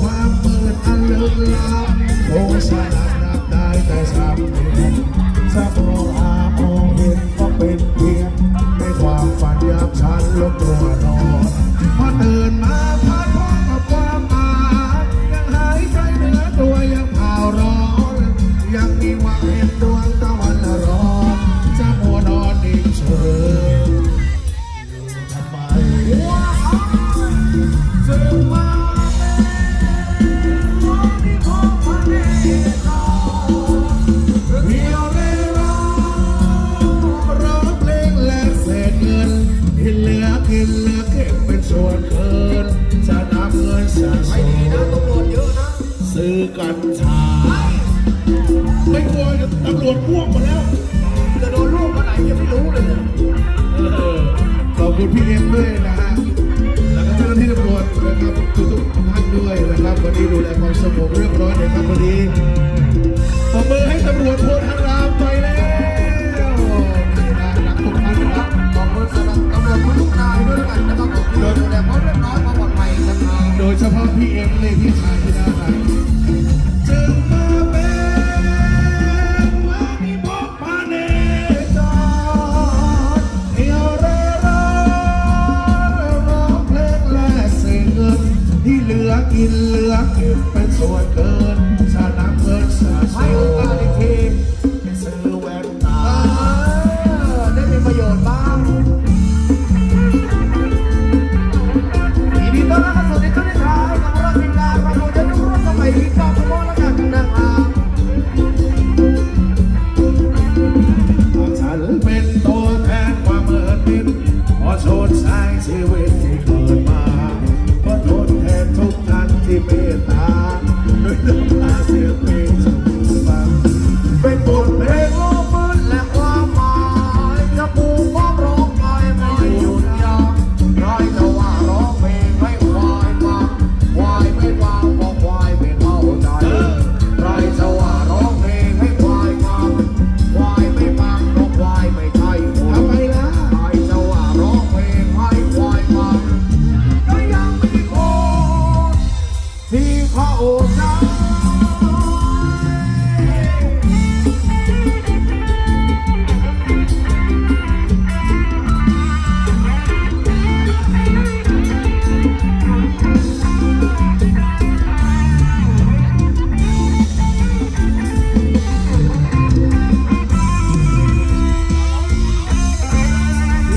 ความมืดอันลึกลับโอ้สานับได้แต่สับเพียนสับโรอาโอเห็นก็เป็นเพียงในความฝันยามฉันลบตัวำรวจพ่วงหมดแล้วจะโดนลูกเมื่ไหนยังไม่รู้เลยเนี่ออขอบคุณพี่เอ็มด้วยนะฮะแล้วก็เจ้าหน้าที่ตำรวจนะครับทุกท่านด้วยนะครับ วันนี้ดูแลความสงบเรียบร้อยนะครับวันนี้ตบมือให้ตำรวจโพธารามไปแล้วนี่นะรักทุานนะคอบสำหตำรวจทุกนาด้วยกันดูแลควาเรียบร้อยความปลอดภันะคโดยเฉพาะพี่เอ็มเลยพี่ชายที่น่ารัก ไป็นบทเพลง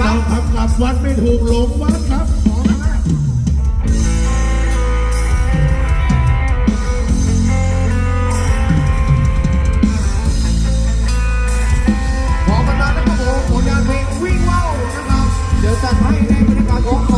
น้องครับกลับวัดไม่ถูกหลงวัดครับขอบันดาลนะครับผมผลงานเพลงวิ่งเล่านะครับ เดี๋ยวจัดให้ในบรรยากาศของ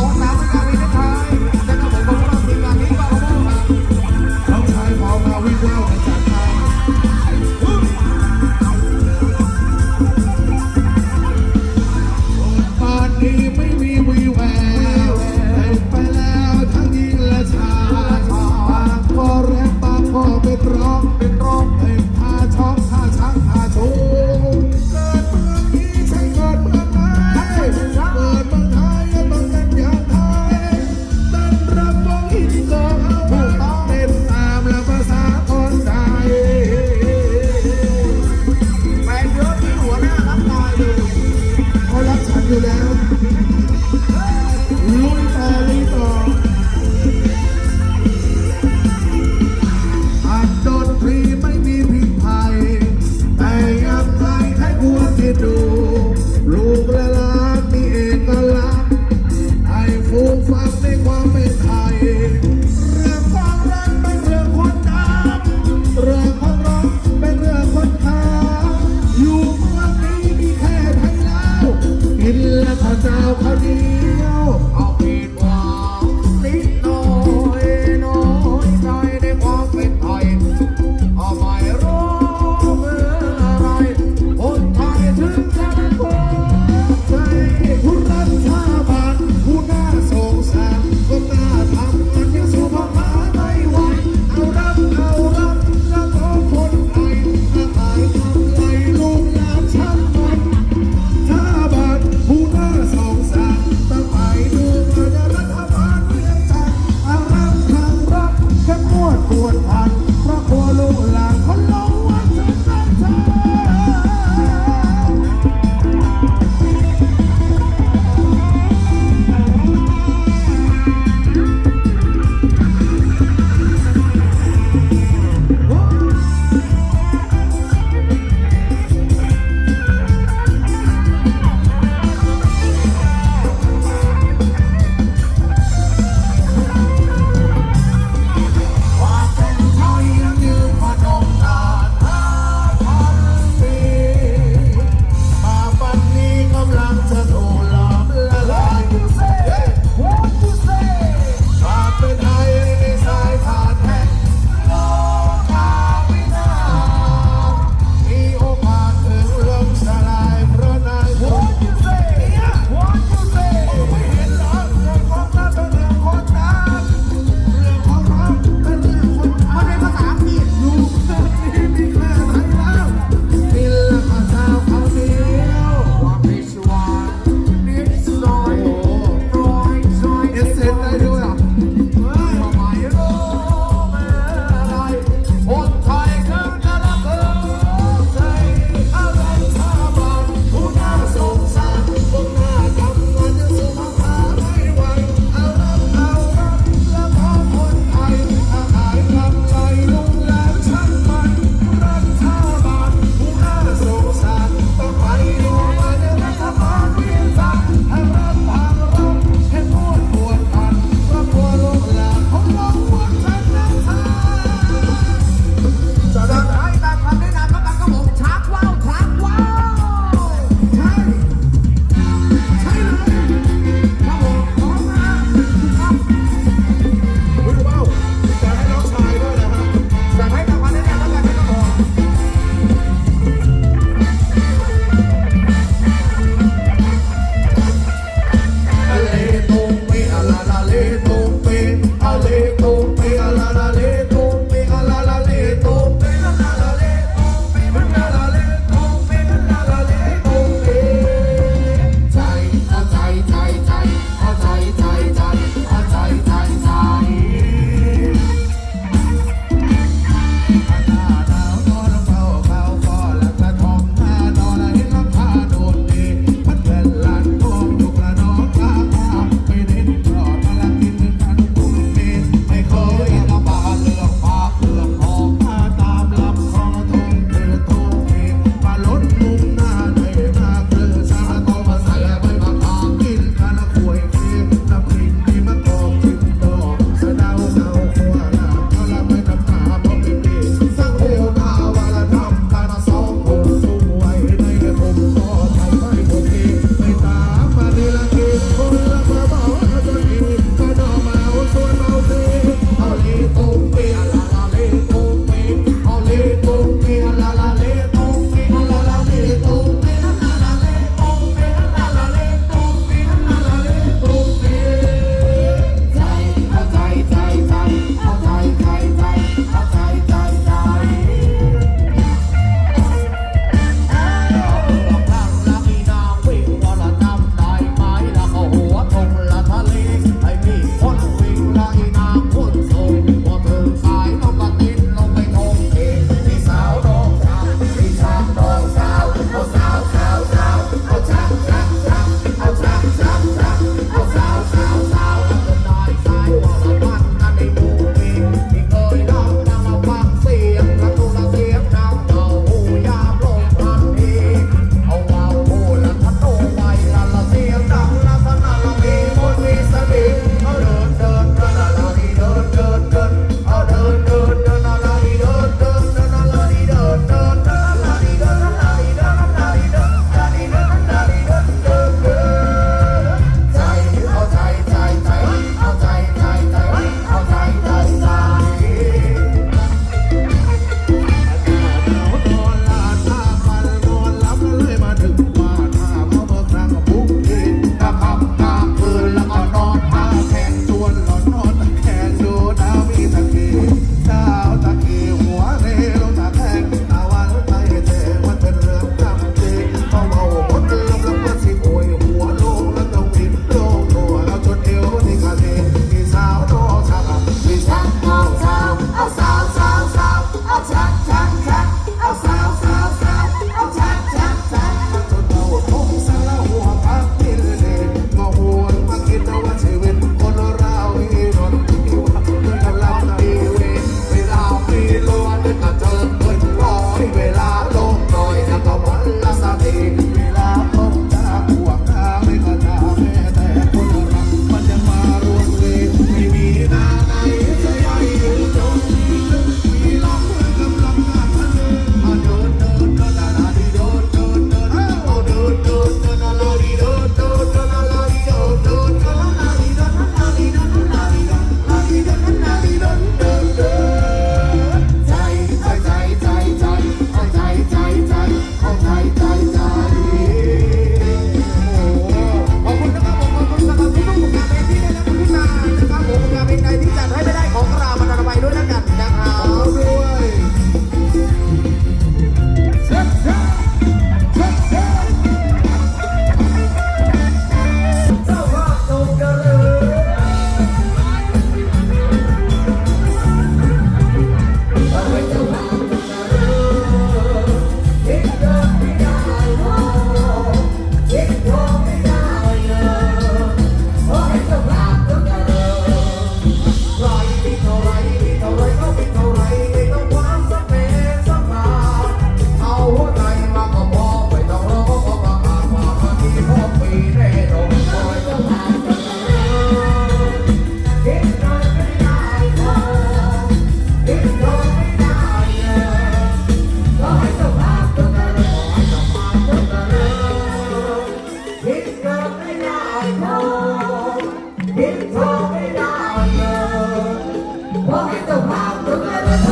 ว่าให้เจ้าภาพถึได้